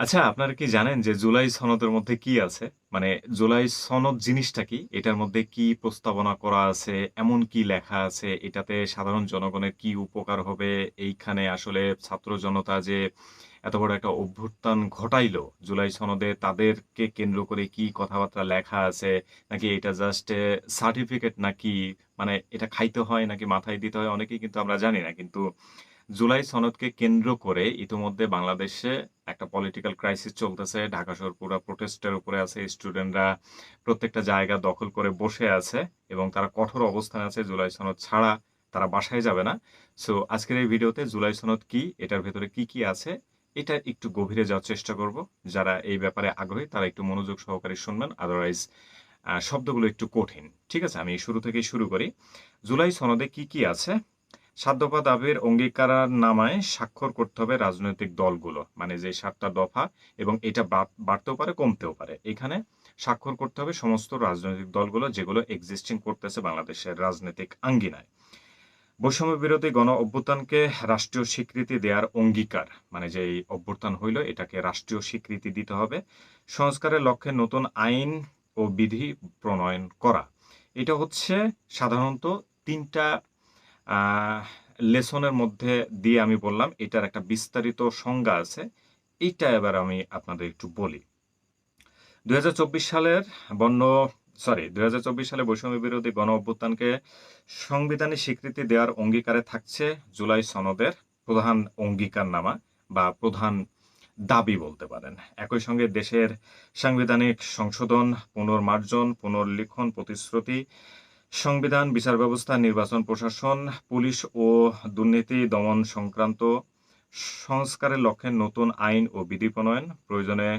আচ্ছা আপনারা কি জানেন যে জুলাই সনদের মধ্যে কি আছে? মানে জুলাই সনদ জিনিসটা কি? এটার মধ্যে কি প্রস্তাবনা করা আছে? এমন কি লেখা আছে? এটাতে সাধারণ জনগণের কি উপকার হবে? এইখানে আসলে ছাত্র জনতা যে এত বড় একটা অভ্যুত্থান ঘটাইলো, জুলাই সনদে তাদেরকে কেন্দ্র করে কি কথাবার্তা লেখা আছে? নাকি এটা জাস্ট সার্টিফিকেট নাকি মানে এটা খাইতে হয় নাকি মাথায় দিতে হয়? অনেকেই কিন্তু আমরা জানি না। কিন্তু জুলাই সনদকে কেন্দ্র করে ইতোমধ্যে বাংলাদেশে একটা পলিটিক্যাল ক্রাইসিস চলতেছে। ঢাকা শহর পুরা প্রোটেস্টের উপরে আছে। স্টুডেন্টরা প্রত্যেকটা জায়গা দখল করে বসে আছে এবং তারা কঠোর অবস্থানে আছে জুলাই সনদ ছাড়া তারা বাসায় যাবে না। সো আজকের এই ভিডিওতে জুলাই সনদ কি? এটার ভেতরে কি, কি আছে? এটা একটু গভীরে যাওয়ার চেষ্টা করব। যারা এই ব্যাপারে আগ্রহী তারা একটু মনোযোগ সহকারে শুনবেন। আদারওয়াইজ শব্দগুলো একটু কঠিন। ঠিক আছে? আমি শুরু থেকেই শুরু করি। জুলাই সনদে কি, কি আছে? ৭ দফা দাবির অঙ্গীকারনামায় স্বাক্ষর করতে হবে রাজনৈতিক দলগুলো। মানে যে সাতটা দফা এবং এটা বাড় বাড়তেও পারে, কমতেও পারে। এখানে স্বাক্ষর করতে হবে সমস্ত রাজনৈতিক দলগুলো যেগুলো এক্সিস্টিং করতেছে বাংলাদেশের রাজনৈতিক আঙ্গিনায়। বৈষম্য বিরোধী গণ অভ্যুত্থানকে রাষ্ট্রীয় স্বীকৃতি দেওয়ার অঙ্গীকার। মানে যে এই অভ্যুত্থান হইল এটাকে রাষ্ট্রীয় স্বীকৃতি দিতে হবে। সংস্কারের লক্ষ্যে নতুন আইন ও বিধি প্রণয়ন করা। এটা হচ্ছে সাধারণত ৩ টা আ লেসনের মধ্যে দিয়ে আমি বললাম এটার একটা বিস্তারিত সংজ্ঞা আছে। এইটা এবার আমি আপনাদের একটু বলি। ২০২৪ সালের বন্য সরি ২০২৪ সালে বৈষম্য বিরোধী গণ অভ্যুত্থানকে সাংবিধানিক স্বীকৃতি দেওয়ার অঙ্গীকারে থাকছে জুলাই সনদের প্রধান অঙ্গীকারনামা বা প্রধান দাবি বলতে পারেন। একই সঙ্গে দেশের সাংবিধানিক সংশোধন, পুনর্মার্জন, পুনর্লিখন প্রতিশ্রুতি, সংবিধান, বিচার ব্যবস্থা, নির্বাচন প্রশাসন, পুলিশ ও দুর্নীতি দমন সংক্রান্ত সংস্কারের লক্ষ্যে নতুন আইন ও বিধি প্রণয়ন, প্রয়োজনে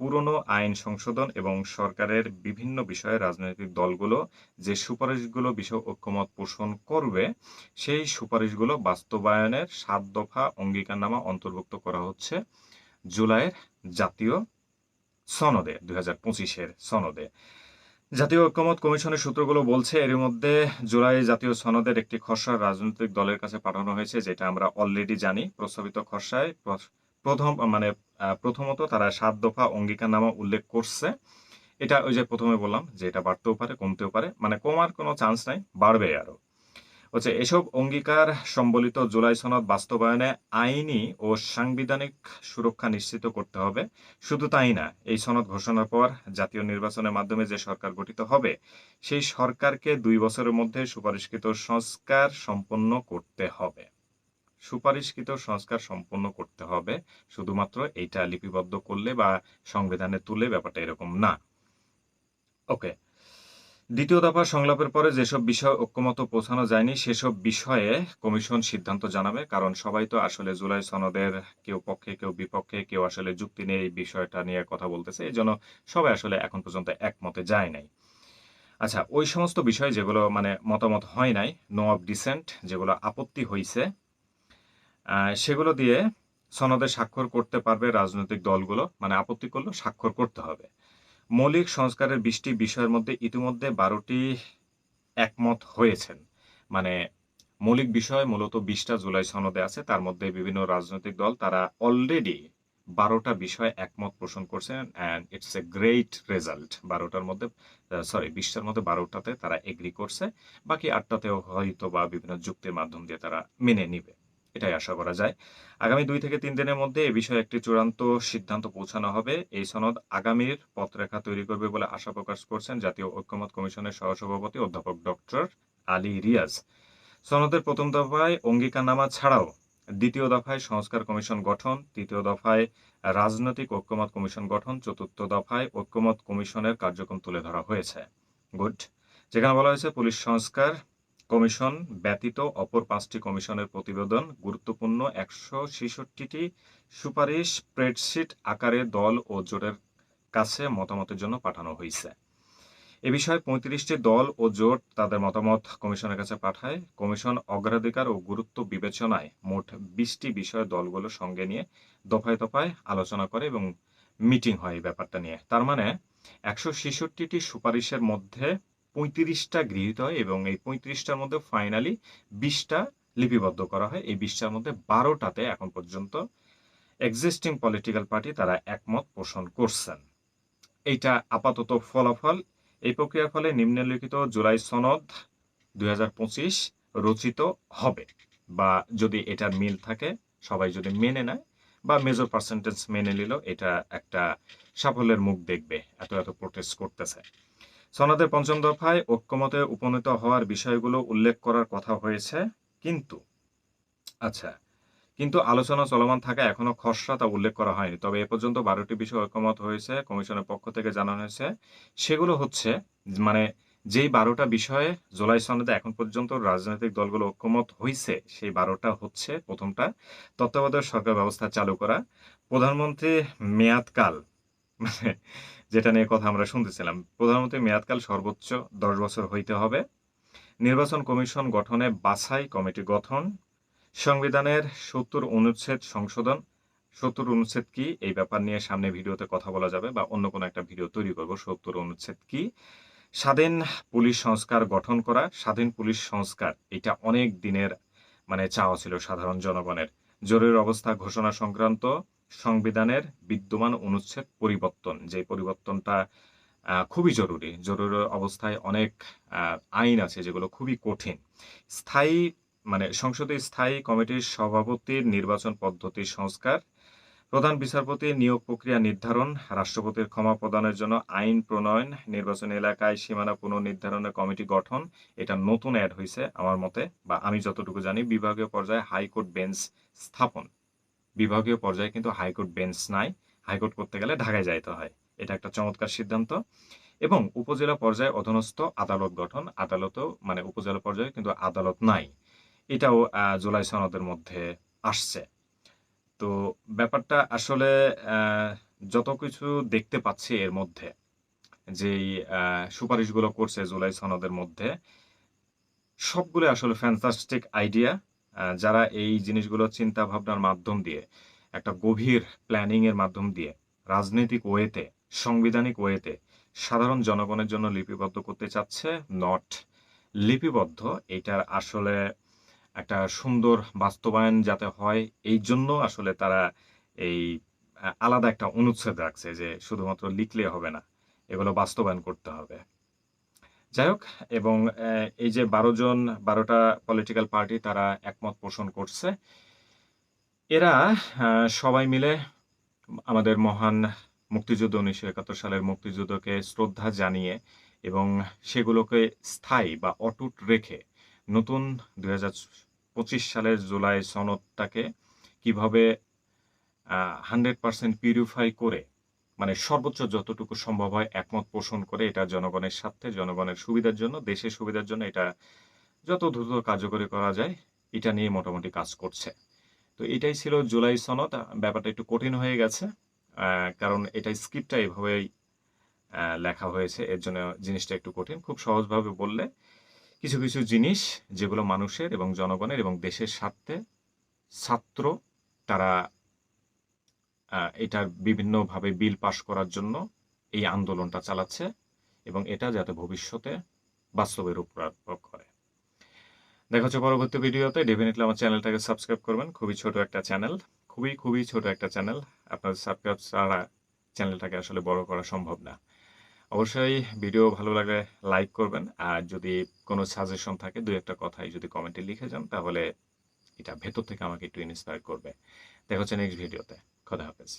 পুরনো আইন সংশোধন এবং সরকারের বিভিন্ন বিষয়ে রাজনৈতিক দলগুলো যে সুপারিশগুলো বিষয় ঐক্যমত পোষণ করবে, সেই সুপারিশগুলো বাস্তবায়নের ৭ দফা অঙ্গীকারনামা অন্তর্ভুক্ত করা হচ্ছে জুলাইয়ের জাতীয় সনদে, ২০২৫ এর সনদে। জাতীয় ঐক্যমত কমিশনের সূত্রগুলো বলছে এর মধ্যে জুলাই জাতীয় সনদের একটি খসড়া রাজনৈতিক দলের কাছে পাঠানো হয়েছে যেটা আমরা অলরেডি জানি। প্রস্তাবিত খসড়ায় প্র প্রথম মানে প্রথমত তারা সাত দফা অঙ্গীকারনামা উল্লেখ করছে। এটা ওই যে প্রথমে বললাম যে এটা বাড়তেও পারে, কমতেও পারে। মানে কমার কোনো চান্স নাই, বাড়বে আরও। হচ্ছে এসব অঙ্গীকার সম্বলিত জুলাই সনদ বাস্তবায়নে আইনি ও সাংবিধানিক সুরক্ষা নিশ্চিত করতে হবে। শুধু তাই না, এই সনদ ঘোষণার পর জাতীয় নির্বাচনের মাধ্যমে যে সরকার গঠিত হবে, সেই সরকারকে দুই বছরের মধ্যে সুপারিশকৃত সংস্কার সম্পন্ন করতে হবে। সুপারিশকৃত সংস্কার সম্পন্ন করতে হবে। শুধুমাত্র এইটা লিপিবদ্ধ করলে বা সংবিধানে তুলে ব্যাপারটা এরকম না। ওকে। দ্বিতীয় দফা সংলাপের পরে যেসব বিষয়ে ঐক্যমত পৌঁছানো যায়নি সেসব বিষয়ে কমিশন সিদ্ধান্ত জানাবে। কারণ সবাই তো আসলে জুলাই সনদের কেউ পক্ষে, কেউ বিপক্ষে, কেউ আসলে যুক্তি নিয়ে এই বিষয়টা নিয়ে কথা বলতেছে। এই জন্য সবাই আসলে এখন পর্যন্ত একমতে যায় নাই। আচ্ছা ওই সমস্ত বিষয় যেগুলো মানে মতামত হয় নাই, নো অফ ডিসেন্ট যেগুলো আপত্তি হইছে, আ সেগুলো দিয়ে সনদে স্বাক্ষর করতে পারবে রাজনৈতিক দলগুলো। মানে আপত্তি করলেও স্বাক্ষর করতে হবে। মৌলিক সংস্কারের বিশটি বিষয়ের মধ্যে ইতিমধ্যে বারোটি একমত হয়েছেন। মানে মৌলিক বিষয় মূলত বিশটা জুলাই সনদে আছে। তার মধ্যে বিভিন্ন রাজনৈতিক দল তারা অলরেডি ১২ টা বিষয়ে একমত পোষণ করছেন and it's a great result. বারোটার মধ্যে সরি ২০ টার মধ্যে বারোটাতে তারা এগ্রি করছে। বাকি আটটাতেও হয়তো বা বিভিন্ন যুক্তির মাধ্যম দিয়ে তারা মেনে নিবে। এটাই আশা করা যায়। আগামী ২ থেকে ৩ দিনের মধ্যে এ বিষয়ে একটি চূড়ান্ত সিদ্ধান্ত পৌঁছানো হবে। এই সনদ আগামীর পথরেখা তৈরি করবে বলে আশা প্রকাশ করছেন জাতীয় ঐক্যমত কমিশনের সহসভাপতি অধ্যাপক ডক্টর আলী রিয়াজ। সনদের প্রথম দফায় অঙ্গীকারনামা ছাড়াও দ্বিতীয় দফায় সংস্কার কমিশন গঠন, তৃতীয় দফায় রাজনৈতিক ঐক্যমত কমিশন গঠন, চতুর্থ দফায় ঐক্যমত কমিশনের কার্যক্রম তুলে ধরা হয়েছে। গুড। যেখানে বলা হয়েছে পুলিশ সংস্কার কমিশন ব্যতীত অপর পাঁচটি কমিশনের প্রতিবেদন গুরুত্বপূর্ণ ১৬৬ টি সুপারিশ স্প্রেডশিট আকারে দল ও জোটের কাছে মতামতের জন্য পাঠানো হয়েছে এ বিষয়ে পঁয়ত্রিশটি দল ও জোট তাদের মতামত কমিশনের কাছে পাঠায়। কমিশন অগ্রাধিকার ও গুরুত্ব বিবেচনায় মোট বিশটি বিষয় দলগুলো সঙ্গে নিয়ে দফায়, দফায় আলোচনা করে এবং মিটিং হয় এই ব্যাপারটা নিয়ে। তার মানে ১৬৬ টি সুপারিশের মধ্যে ৩৫ টা গৃহীত হয় এবং এই ৩৫ টার মধ্যে ফাইনালি বিশটা লিপিবদ্ধ করা হয়। এই বিশটার মধ্যে ১২ টাতে এখন পর্যন্ত এক্সিস্টিং পলিটিক্যাল পার্টি তারা একমত পোষণ করছেন। এইটা আপাতত ফলাফল। এই প্রক্রিয়ার ফলে নিম্নলিখিত জুলাই সনদ দুই হাজার পঁচিশ রচিত হবে বা যদি এটার মিল থাকে, সবাই যদি মেনে নেয় বা মেজর পার্সেন্টেজ মেনে নিল এটা একটা সাফল্যের মুখ দেখবে, এত এত প্রোটেস্ট করতেছে। সনদের পঞ্চম দফায় ঐক্যমতে উপনীত হওয়ার বিষয়গুলো উল্লেখ করার কথা হয়েছে, কিন্তু আচ্ছা কিন্তু আলোচনা চলমান থাকা এখনও খসড়া তা উল্লেখ করা হয়নি। তবে এ পর্যন্ত বারোটি বিষয় ঐক্যমত হয়েছে, কমিশনের পক্ষ থেকে জানানো হয়েছে। সেগুলো হচ্ছে মানে যেই বারোটা বিষয়ে জুলাই সনদে এখন পর্যন্ত রাজনৈতিক দলগুলো ঐক্যমত হয়েছে সেই বারোটা হচ্ছে প্রথমটা, তত্ত্বাবধায়ক সরকার ব্যবস্থা চালু করা। প্রধানমন্ত্রী মেয়াদকাল মানে যেটা নিয়ে কথা আমরা শুনতেছিলাম প্রধানমন্ত্রী মেয়াদকাল সর্বোচ্চ দশ বছর হইতে হবে। নির্বাচন কমিশন গঠনে বাছাই কমিটি গঠন। সংবিধানের সত্তর অনুচ্ছেদ সংশোধন। সত্তর অনুচ্ছেদ কি? এই ব্যাপার নিয়ে সামনে ভিডিওতে কথা বলা যাবে বা অন্য কোনো একটা ভিডিও তৈরি করব, সত্তর অনুচ্ছেদ কি? স্বাধীন পুলিশ সংস্কার গঠন করা। স্বাধীন পুলিশ সংস্কার, এটা অনেক দিনের মানে চাওয়া ছিল সাধারণ জনগণের। জরুরি অবস্থা ঘোষণা সংক্রান্ত সংবিধানের বিদ্যমান অনুচ্ছেদ পরিবর্তন, যে পরিবর্তনটা খুবই জরুরি। জরুরি অবস্থায় অনেক আইন আছে যেগুলো খুবই কঠিন। স্থায়ী মানে সংসদে স্থায়ী কমিটির সভাপতির নির্বাচন পদ্ধতি সংস্কার, প্রধান বিচারপতি নিয়োগ প্রক্রিয়া নির্ধারণ, রাষ্ট্রপতির ক্ষমা প্রদানের জন্য আইন প্রণয়ন, নির্বাচন এলাকায় সীমানা পুনর্নির্ধারণের কমিটি গঠন, এটা নতুন অ্যাড হয়েছে আমার মতে, বা আমি যতটুকু জানি, বিভাগীয় পর্যায়ে হাইকোর্ট বেঞ্চ স্থাপন। বিভাগীয় পর্যায়ে কিন্তু হাইকোর্ট বেঞ্চ নাই। হাইকোর্ট করতে গেলে ঢাকায় যাইতে হয়। এটা একটা চমৎকার সিদ্ধান্ত। এবং উপজেলা পর্যায়ে অধীনস্থ আদালত গঠন। আদালতও মানে উপজেলা পর্যায়ে কিন্তু আদালত নাই। এটাও জুলাই সনদের মধ্যে আসছে। তো ব্যাপারটা আসলে যত কিছু দেখতে পাচ্ছি এর মধ্যে, যেই সুপারিশগুলো করছে জুলাই সনদের মধ্যে সবগুলো আসলে ফ্যান্টাস্টিক আইডিয়া যারা এই জিনিসগুলো চিন্তা ভাবনার মাধ্যম দিয়ে, একটা গভীর প্ল্যানিং এর মাধ্যম দিয়ে, রাজনৈতিক ওয়েতে, সাংবিধানিক ওয়েতে সাধারণ জনগণের জন্য লিপিবদ্ধ করতে চাচ্ছে নট লিপিবদ্ধ, এটার আসলে একটা সুন্দর বাস্তবায়ন যাতে হয়, এই জন্য আসলে তারা এই, আলাদা একটা অনুচ্ছেদ রাখছে যে শুধুমাত্র লিখলে হবে না, এগুলো বাস্তবায়ন করতে হবে। যাই হোক, এবং এই যে বারো জন, বারোটা পলিটিক্যাল পার্টি তারা একমত পোষণ করছে। এরা সবাই মিলে আমাদের মহান মুক্তিযুদ্ধ উনিশশো একাত্তর সালের মুক্তিযুদ্ধকে শ্রদ্ধা জানিয়ে এবং সেগুলোকে স্থায়ী বা অটুট রেখে নতুন দুই সালের জুলাই সনদটাকে কীভাবে হান্ড্রেড পার্সেন্ট পিউরিফাই করে মানে সর্বোচ্চ যতটুকু সম্ভব হয় একমত পোষণ করে এটা জনগণের স্বার্থে, জনগণের সুবিধার জন্য, দেশের সুবিধার জন্য এটা যত দ্রুত কার্যকরী করা যায়, এটা নিয়ে মোটামুটি কাজ করছে। তো এটাই ছিল জুলাই সনদ। ব্যাপারটা একটু কঠিন হয়ে গেছে কারণ এটা স্ক্রিপ্টটা এভাবেই লেখা হয়েছে। এর জন্য জিনিসটা একটু কঠিন। খুব সহজভাবে বললে কিছু কিছু জিনিস যেগুলো মানুষের এবং জনগণের এবং দেশের স্বার্থে ছাত্র তারা এটার বিভিন্নভাবে বিল পাশ করার জন্য এই আন্দোলনটা চালাচ্ছে এবং এটা যাতে ভবিষ্যতে বাস্তবে রূপ প্রাপক হয়। দেখা হচ্ছে পরবর্তী ভিডিওতে। ডেফিনেটলি আমার চ্যানেলটাকে সাবস্ক্রাইব করবেন। খুবই ছোট একটা চ্যানেল। খুবই খুবই ছোট একটা চ্যানেল। আপনার সাবস্ক্রাইব ছাড়া চ্যানেলটাকে আসলে বড় করা সম্ভব না। অবশ্যই ভিডিও ভালো লাগলে লাইক করবেন। আর যদি কোনো সাজেশন থাকে দুই একটা কথাই যদি কমেন্টে লিখে যান, তাহলে এটা ভেতর থেকে আমাকে একটু ইন্সপায়ার করবে। দেখা হচ্ছে নেক্সট ভিডিওতে খোদা হাফেজ